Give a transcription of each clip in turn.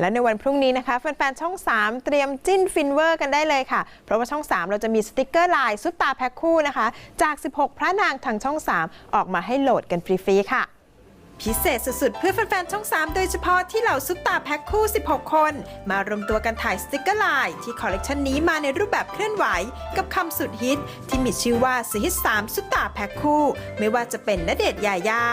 และในวันพรุ่งนี้นะคะแฟนๆช่อง 3 เตรียมจิ้นฟินเวอร์กันได้เลยค่ะ เพราะว่าช่อง 3 เราจะมีสติกเกอร์ลายซุปตาแพ็คคู่นะคะ จาก 16 พระนางทางช่อง 3 ออกมาให้โหลดกันฟรีๆค่ะ พิเศษสุดๆ เพื่อแฟนๆ ช่อง 3 โดยเฉพาะที่เหล่าซุปตาแพ็คคู่ 16 คน มารวมตัวกันถ่ายสติกเกอร์ลายที่คอลเลกชันนี้มาในรูปแบบเคลื่อนไหว กับคำสุดฮิต ที่มีชื่อว่าสฮิต3ซุปตาแพ็คคู่ ไม่ว่าจะเป็นณเดชน์ยายา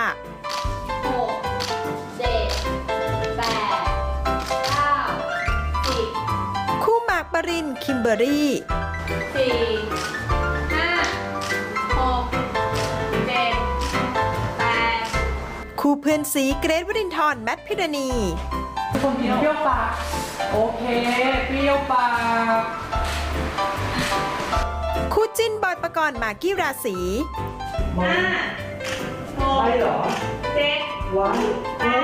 ปรินคิมเบอรี่สี่ห้าหกเจ็ดแปดคู่เพื่อนซีเกรทวรินทร์แมทพิรณีคนกินเปรี้ยวปาก โอเค เปรี้ยวปาก คู่จิ้นบอยปกรณ์มากกี้ราศีห้าหกไปเหรอเจ็ดว้ายแปด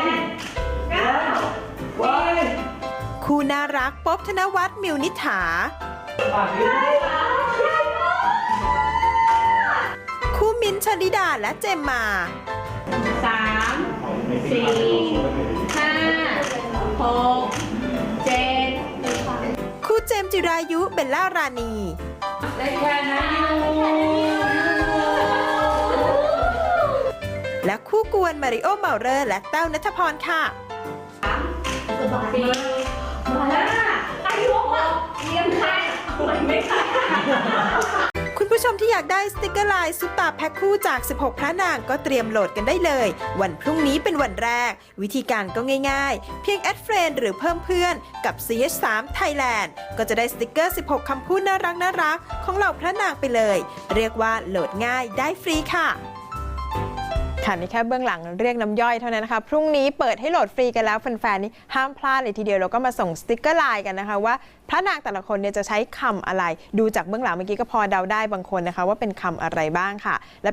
คู่น่ารักป๊อบธนวัฒน์มิวนิษฐาปากนี้คู่มิ้นท์ชลิดาและเจมมาสามสี่ห้าหกเจ็ดคู่เจมส์จิรายุเบลล่ารานีได้แค่นั้นอยู่และคู่กวนมาริโอเมาเรอร์และแต้วนัทพรค่ะสี่ ห้าอายุหกเรียมใครไม่ไม่ใครคุณผู้ชมที่อยากได้สติกเกอร์ลายซุปตาแพ็คคู่จาก 16 พระนางก็เตรียมโหลดกันได้เลย วันพรุ่งนี้เป็นวันแรก วิธีการก็ง่ายๆ เพียงแอดเฟรนหรือเพิ่มเพื่อนกับ CH3 Thailand ก็จะได้สติกเกอร์ 16 คำพูดน่ารักน่ารักของเหล่าพระนางไปเลย เรียกว่าโหลดง่ายได้ฟรีค่ะ ค่ะนี่แค่เบื้องหลังเรียกน้ำย่อยเท่านั้นนะคะ พรุ่งนี้เปิดให้โหลดฟรีกันแล้วแฟนๆนี่ห้ามพลาดเลยทีเดียวเราก็มาส่งสติกเกอร์ไลน์กันนะคะ ว่าพระนางแต่ละคนเนี่ยจะใช้คำอะไร ดูจากเบื้องหลังเมื่อกี้ก็พอเดาได้บางคนนะคะ ว่าเป็นคำอะไรบ้างค่ะและ